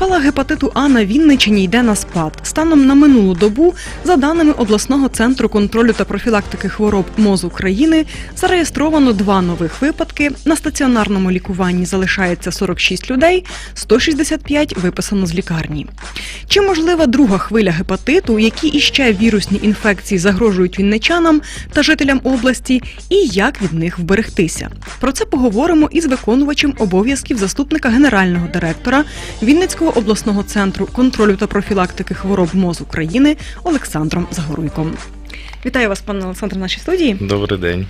Спалах гепатиту А на Вінничині йде на спад. Станом на минулу добу, за даними обласного центру контролю та профілактики хвороб МОЗ України, зареєстровано два нових випадки. На стаціонарному лікуванні залишається 46 людей, 165 виписано з лікарні. Чи можлива друга хвиля гепатиту, які іще вірусні інфекції загрожують вінничанам та жителям області, і як від них вберегтися? Про це поговоримо із виконувачем обов'язків заступника генерального директора Вінницького обласного центру контролю та профілактики хвороб МОЗ України Олександром Загоруйком. Вітаю вас, пане Олександр, в нашій студії. Добрий день.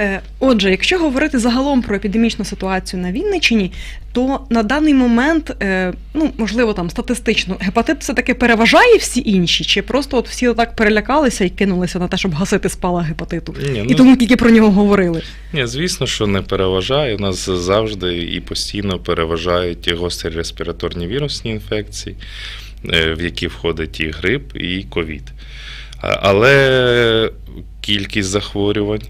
Е, Отже, якщо говорити загалом про епідемічну ситуацію на Вінниччині, то на даний момент, е, ну можливо, там статистично, гепатит все таки переважає всі інші, чи просто от всі так перелякалися і кинулися на те, щоб гасити спала гепатиту, Ні, і ну, тому тільки про нього говорили. ні, звісно, що не переважає. У нас завжди і постійно переважають гострі респіраторні вірусні інфекції, е, в які входить і грип, і ковід. Але кількість захворювань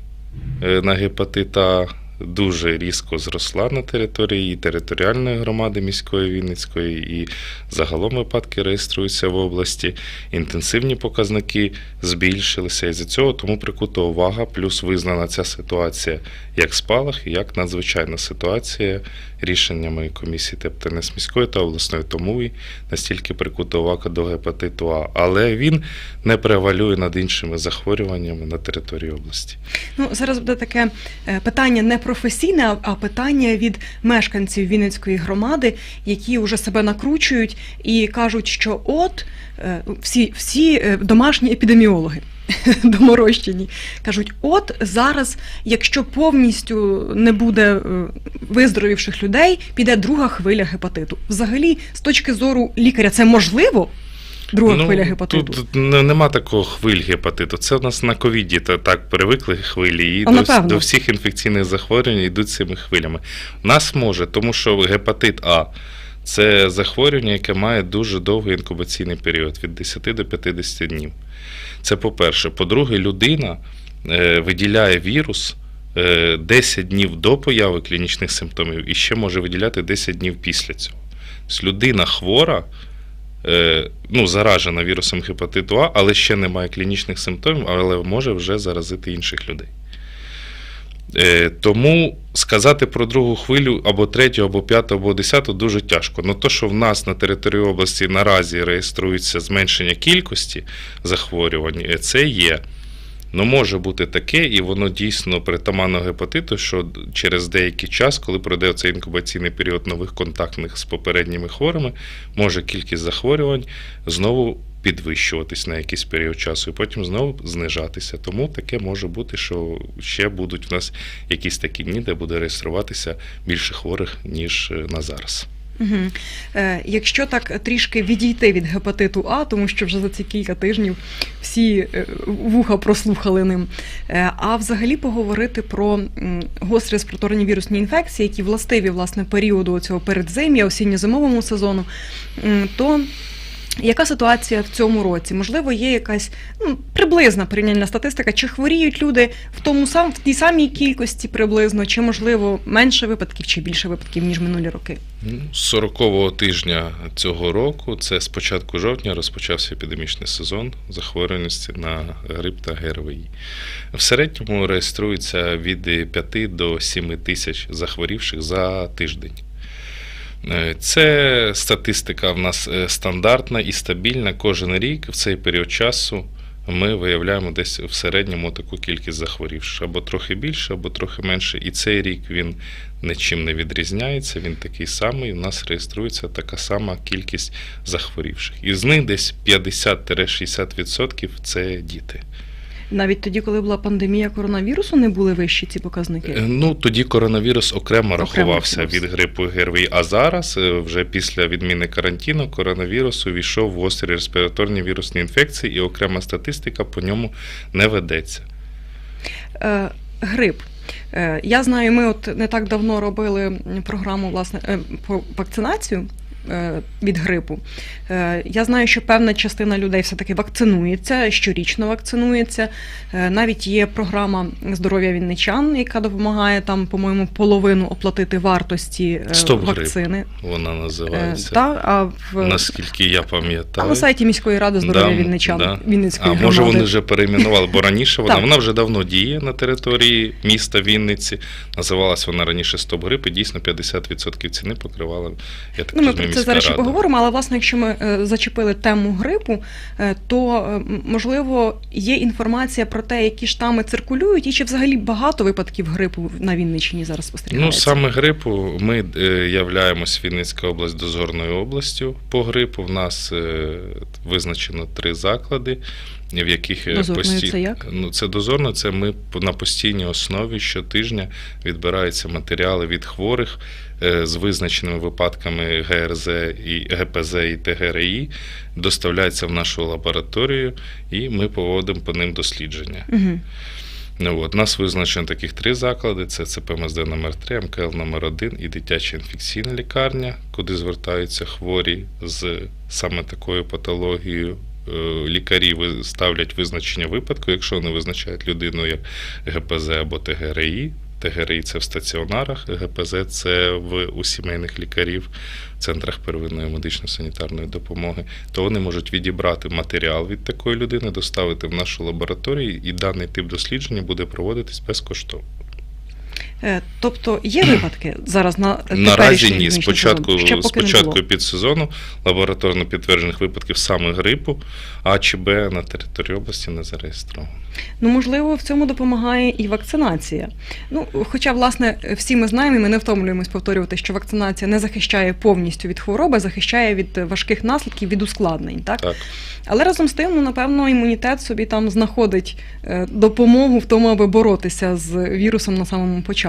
на гепатит А дуже різко зросла на території і територіальної громади міської Вінницької, і загалом випадки реєструються в області. Інтенсивні показники збільшилися і за цього тому прикута увага, плюс визнана ця ситуація як спалах, як надзвичайна ситуація рішеннями комісії ТЕПТНС міської та обласної, тому і настільки прикута увага до гепатиту А. Але він не превалює над іншими захворюваннями на території області. Ну зараз буде таке е, питання не професійне, а- питання від мешканців Вінницької громади, які вже себе накручують і кажуть, що от е, всі, всі е, домашні епідеміологи. Доморощені кажуть, от зараз, якщо повністю не буде е, виздоровівших людей, піде друга хвиля гепатиту. Взагалі, з точки зору лікаря, це можливо? Друга хвиля гепатиту. Ну, Тут нема такого хвиль гепатиту. Це у нас на ковіді так привикли хвилі, і А, до, до всіх інфекційних захворювань йдуть цими хвилями. У нас може, тому що гепатит А це захворювання, яке має дуже довгий інкубаційний період від 10 до 50 днів. Це по-перше. По-друге, людина е, виділяє вірус. е, 10 днів до появи клінічних симптомів і ще може виділяти 10 днів після цього. Тобто людина хвора, е, ну, заражена вірусом гепатиту А, але ще не має клінічних симптомів, але може вже заразити інших людей. Е, Тому сказати про другу хвилю або третю, або п'яту, або десяту дуже тяжко. Ну то, що в нас на території області наразі реєструється зменшення кількості захворювань, е, це є. Ну, може бути таке, і воно дійсно притаманно гепатиту, що через деякий час, коли пройде цей інкубаційний період нових контактних з попередніми хворими, може кількість захворювань знову підвищуватись на якийсь період часу, і потім знову знижатися. Тому таке може бути, що ще будуть в нас якісь такі дні, де буде реєструватися більше хворих, ніж е, на зараз. Угу. Е, якщо так трішки відійти від гепатиту А, тому що вже за ці кілька тижнів всі е, вуха прослухали ним. Е, а взагалі поговорити про гострі респіраторні вірусні інфекції, які властиві власне періоду цього передзим'я, осінньо-зимовому сезону, то яка ситуація в цьому році? Можливо, є якась ну, приблизна порівняльна статистика, чи хворіють люди в тому сам в тій самій кількості приблизно, чи можливо менше випадків, чи більше випадків ніж минулі роки? Ну, 40-го тижня цього року, це з початку жовтня, розпочався епідемічний сезон захворюваності на грип та ГРВІ. В середньому реєструється від 5 до 7 тисяч захворівших за тиждень. Е, Це статистика в нас е, стандартна і стабільна. Кожен рік в цей період часу ми виявляємо десь в середньому таку кількість захворівших, або трохи більше, або трохи менше. І цей рік він нічим не відрізняється, він такий самий. У нас реєструється така сама кількість захворівших. Із них десь 50-60% це діти. Навіть тоді, коли була пандемія коронавірусу, не були вищі ці показники. Е, Ну тоді коронавірус окремо Окремо рахувався від грипу ГРВІ. А зараз, е, вже після відміни карантину, коронавірус увійшов в гострі респіраторні вірусні інфекції, і окрема статистика по ньому не ведеться. Е, грип. Е, Я знаю, ми от не так давно робили програму власне по вакцинацію. Е, Від грипу. Е, Я знаю, що певна частина людей все-таки вакцинується, щорічно вакцинується. Е, Навіть є програма здоров'я вінничан, яка допомагає там, по-моєму, половину оплатити вартості Стоп грип. вакцини. Вона Е, називається. Та, а, в, Наскільки я а пам'ятаю. на сайті міської ради здоров'я Да, вінничан да. Вінницької А громади. може вони вже перейменували, бо раніше вона, вона вже давно діє на території міста Вінниці. Називалась вона раніше Стоп грип, і дійсно 50% ціни покривала. Я так Ну, розумію, це зараз ще поговоримо, але власне, якщо ми е, зачепили тему грипу, е, то е, можливо є інформація про те, які штами циркулюють, і чи взагалі багато випадків грипу на Вінниччині зараз Ну, саме грипу ми являємось Вінницька область дозорною областю по грипу. В нас визначено три заклади, в яких е, Дозорною пості- це як? Ну, це дозорно, це ми на постійній основі щотижня відбираються матеріали від хворих е, з визначеними випадками ГРЗ і ГПЗ і ТГРІ, доставляються в нашу лабораторію, і ми проводимо по ним дослідження. Угу. Ну, от, нас визначено таких три заклади: це ЦПМСД номер 3 МКЛ номер 1 і дитяча інфекційна лікарня, куди звертаються хворі з саме такою патологією. Е, Лікарі ставлять визначення випадку, якщо вони визначають людину як ГПЗ або ТГРІ. ТГРІ це в стаціонарах, ГПЗ це в у сімейних лікарів, в центрах первинної медично-санітарної допомоги, то вони можуть відібрати матеріал від такої людини, доставити в нашу лабораторію, і даний тип дослідження буде проводитись безкоштовно. Е, Тобто є випадки зараз на Наразі ні. Спочатку. Ще поки спочатку підсезону лабораторно підтверджених випадків саме грипу, А чи Б на території області не зареєстровано. Ну, можливо, в цьому допомагає і вакцинація. Ну, хоча, власне, всі ми знаємо, і ми не втомлюємось повторювати, що вакцинація не захищає повністю від хвороби, захищає від важких наслідків, від ускладнень. Так? Так. Але разом з тим, ну, напевно, імунітет собі там знаходить е, допомогу в тому, аби боротися з вірусом на самому початку,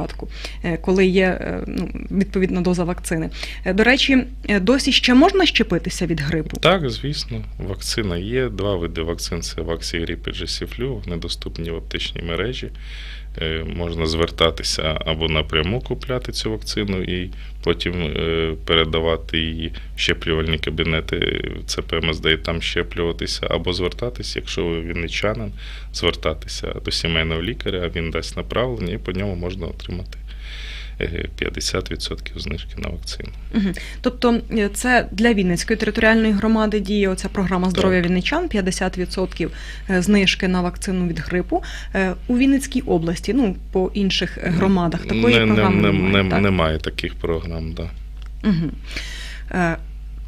е, коли є е, ну, відповідна доза вакцини. Е, До речі, досі ще можна щепитися від грипу? Так, звісно, вакцина є. Два види вакцин це Ваксігріп і GC-флю, недоступні в аптечній мережі. Е, Можна звертатися або напряму купляти цю вакцину і потім е, передавати її в щеплювальні кабінети ЦПМСД і там щеплюватися, або звертатися, якщо ви вінничанин, звертатися до сімейного лікаря, він дасть направлення, і по ньому можна отримати 50% знижки на вакцину. Мгм. Тобто е, це для Вінницької територіальної громади діє оця програма здоров'я вінничан, 50% е, знижки на вакцину від грипу. Е, У Вінницькій області, ну по інших громадах такої не, програми не, немає. не, так? немає таких програм, да. Угу.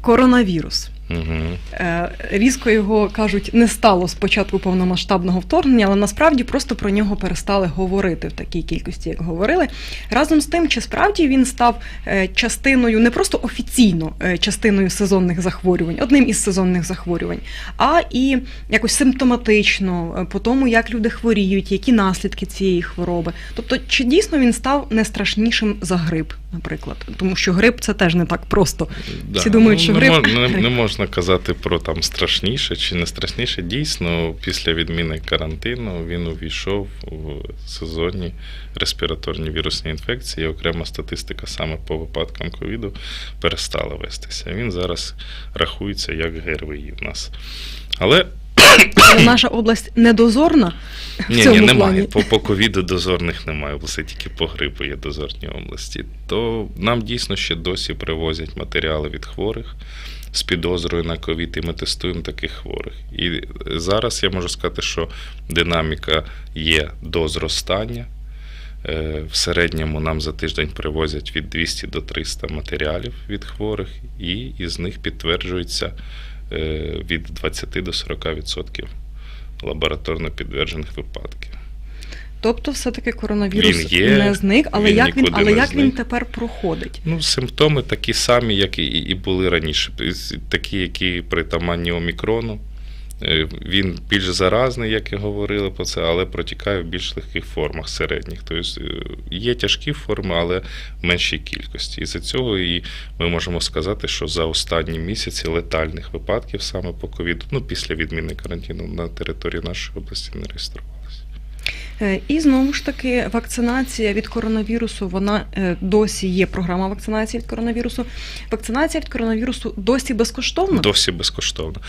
Коронавірус. Угу. Е, Різко його кажуть не стало з початку повномасштабного вторгнення, але насправді просто про нього перестали говорити в такій кількості, як говорили. Разом з тим, чи справді він став е, частиною не просто офіційно е, частиною сезонних захворювань, одним із сезонних захворювань, а і якось симптоматично по тому, як люди хворіють, які наслідки цієї хвороби. Тобто, чи дійсно він став не страшнішим за грип, наприклад, тому що грип це теж не так просто. Да. Всі думають, що не, грип- не, грип. не можна казати про там страшніше чи не страшніше. Дійсно, після відміни карантину він увійшов в сезонні респіраторні вірусні інфекції. Окрема статистика саме по випадкам ковіду перестала вестися. Він зараз рахується як ГРВІ в нас. Але наша область недозорна в цьому ні, немає. плані. По, по ковіду дозорних немає, області тільки по грипу є дозорні області. То нам дійсно ще досі привозять матеріали від хворих з підозрою на ковід, і ми тестуємо таких хворих. І зараз я можу сказати, що динаміка є до зростання. Е, В середньому нам за тиждень привозять від 200 до 300 матеріалів від хворих, і із них підтверджується е, від 20 до 40% лабораторно підтверджених випадків. Тобто, все-таки коронавірус Він є, не зник, але він як він, але як він тепер проходить? Ну, симптоми такі самі, як і, і були раніше. Такі, які притаманні омікрону. Е, Він більш заразний, як і говорили про це, але протікає в більш легких формах середніх. Тобто е, є тяжкі форми, але в меншій кількості. І за цього і ми можемо сказати, що за останні місяці летальних випадків саме по ковіду, ну після відміни карантину на території нашої області не реєструвалося. Е, І знову ж таки, вакцинація від коронавірусу, вона е, досі є програма вакцинації від коронавірусу. Вакцинація від коронавірусу досі безкоштовна. Досі безкоштовно.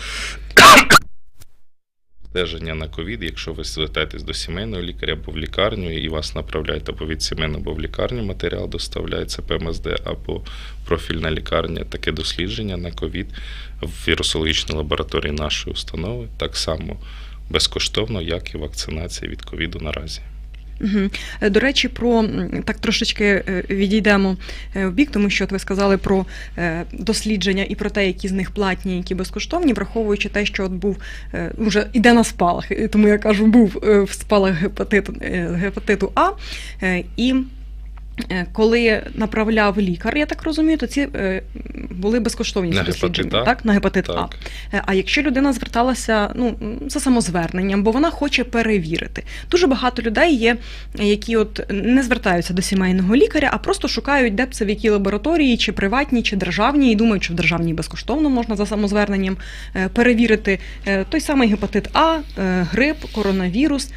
Стеження на ковід, якщо ви звертаєтесь до сімейного лікаря або в лікарню і вас направляють або від сімейного, або в лікарню, матеріал доставляється ПМСД або профільна лікарня, таке дослідження на ковід в вірусологічній лабораторії нашої установи так само безкоштовно, як і вакцинація від ковіду наразі. Угу. До речі, про так трошечки е, відійдемо е, в бік, тому що от ви сказали про е, дослідження і про те, які з них платні, які безкоштовні, враховуючи те, що от був е, вже іде на спалах, тому я кажу, був е, в спалах гепатиту, е, гепатиту А. е, І е, коли направляв лікар, я так розумію, то ці е, були безкоштовні На дослідження, А? так? На гепатит А. Так. Е, А якщо людина зверталася ну, за самозверненням, бо вона хоче перевірити. Дуже багато людей є, які от не звертаються до сімейного лікаря, а просто шукають, де б це в якій лабораторії, чи приватній, чи державній, і думають, що в державній безкоштовно можна за самозверненням е, перевірити е, той самий гепатит А, е, грип, коронавірус.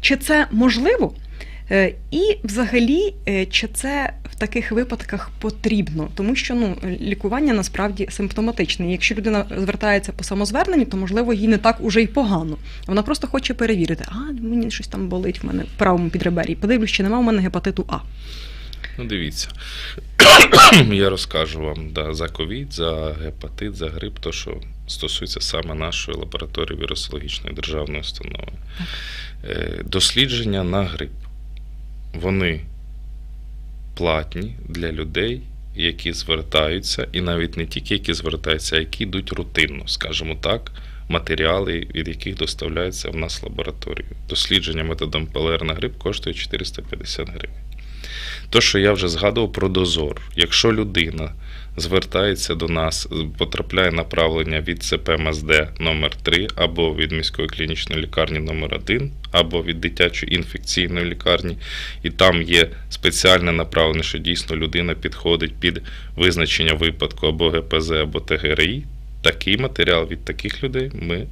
Чи це можливо? Е, І взагалі, е, чи це в таких випадках потрібно? Тому що ну, лікування насправді симптоматичне. Якщо людина звертається по самозверненню, то можливо їй не так уже й погано. Вона просто хоче перевірити, а мені щось там болить в мене в правому підребер'ї. Подивлюсь, чи нема в мене гепатиту А. Ну, дивіться. Я розкажу вам да, за ковід, за гепатит, за грип, то що стосується саме нашої лабораторії вірусологічної державної установи. Е, Дослідження на грип. Вони платні для людей, які звертаються, і навіть не тільки які звертаються, а які йдуть рутинно, скажімо так, матеріали, від яких доставляються в нас в лабораторію. Дослідження методом ПЛР на гриб коштує 450 гривень. То, що я вже згадував про дозор. Якщо людина звертається до нас, потрапляє направлення від ЦПМСД номер 3 або від міської клінічної лікарні номер 1 або від дитячої інфекційної лікарні, і там є спеціальне направлення, що дійсно людина підходить під визначення випадку або ГПЗ, або ТГРІ, такий матеріал від таких людей ми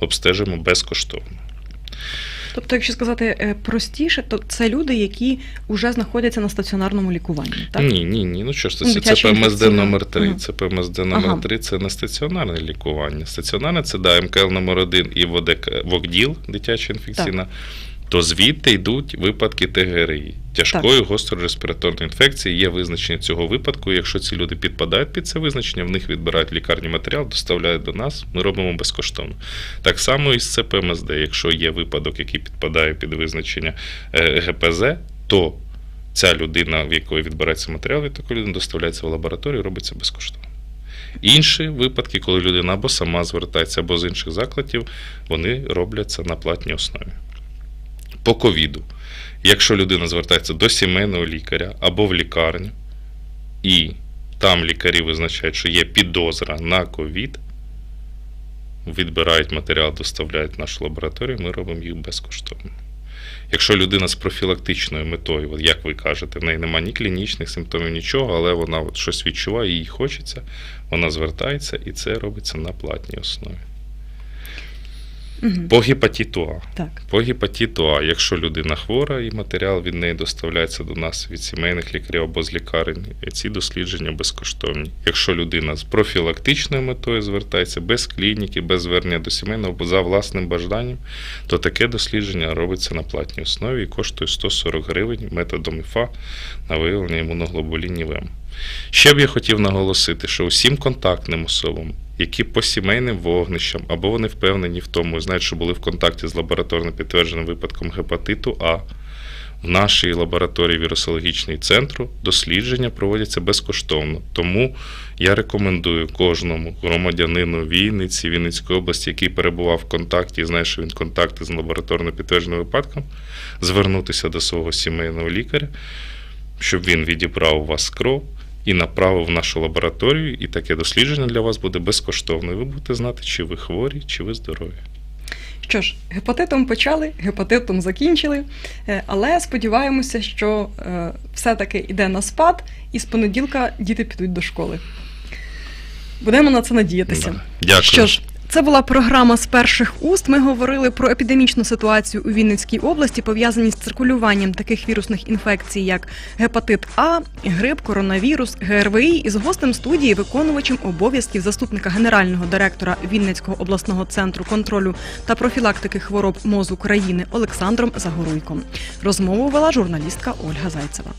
обстежимо безкоштовно. Тобто, якщо сказати е, простіше, то це люди, які вже знаходяться на стаціонарному лікуванні. Так? Ні, ні, ні. Ну що ж Ну, це, це дитяча ПМСД номер 3 Це ПМСД номер 3 це не стаціонарне лікування. Стаціонарне це да, МКЛ номер 1 і ВОДК, ВОКДІЛ, дитяча інфекційна. То звідти йдуть випадки ТГРІ, тяжкої гострореспіраторної інфекції. Є визначення цього випадку. Якщо ці люди підпадають під це визначення, в них відбирають лікарні матеріал, доставляють до нас. Ми робимо безкоштовно. Так само і з ЦПМСД. Якщо є випадок, який підпадає під визначення е, ГПЗ, то ця людина, в якої відбирається матеріал, від такої людини доставляється в лабораторію, робиться безкоштовно. Інші випадки, коли людина або сама звертається, або з інших закладів, вони робляться на платній основі. По ковіду, якщо людина звертається до сімейного лікаря або в лікарню, і там лікарі визначають, що є підозра на ковід, відбирають матеріал, доставляють в нашу лабораторію, ми робимо їх безкоштовно. Якщо людина з профілактичною метою, от як ви кажете, в неї немає ні клінічних симптомів, нічого, але вона от щось відчуває, їй хочеться, вона звертається і це робиться на платній основі. Мгм. По гепатиту А. Так. По гепатиту А, якщо людина хвора і матеріал від неї доставляється до нас від сімейних лікарів або з лікарень, ці дослідження безкоштовні. Якщо людина з профілактичною метою звертається без клініки, без звернення до сімейного, або за власним бажанням, то таке дослідження робиться на платній основі і коштує 140 гривень методом ІФА на виявлення імуноглобулінів М. Ще б я хотів наголосити, що усім контактним особам, які по сімейним вогнищам, або вони впевнені в тому, знають, що були в контакті з лабораторно підтвердженим випадком гепатиту А, в нашій лабораторії вірусологічної центру дослідження проводяться безкоштовно. Тому я рекомендую кожному громадянину Вінниці, Вінницької області, який перебував в контакті і знає, що він в контакті з лабораторно підтвердженим випадком, звернутися до свого сімейного лікаря, щоб він відібрав у вас кров і направив в нашу лабораторію, і таке дослідження для вас буде безкоштовно. І ви будете знати, чи ви хворі, чи ви здорові. Що ж, гепатитом почали, гепатитом закінчили, Е, але сподіваємося, що е, все-таки йде на спад, і з понеділка діти підуть до школи. Будемо на це надіятися. Да. Дякую. Що ж, Це була програма з перших уст. Ми говорили про епідемічну ситуацію у Вінницькій області, пов'язані з циркулюванням таких вірусних інфекцій, як гепатит А, грип, коронавірус, ГРВІ, і з гостем студії, виконувачем обов'язків заступника генерального директора Вінницького обласного центру контролю та профілактики хвороб МОЗ України Олександром Загоруйком. Розмову вела журналістка Ольга Зайцева.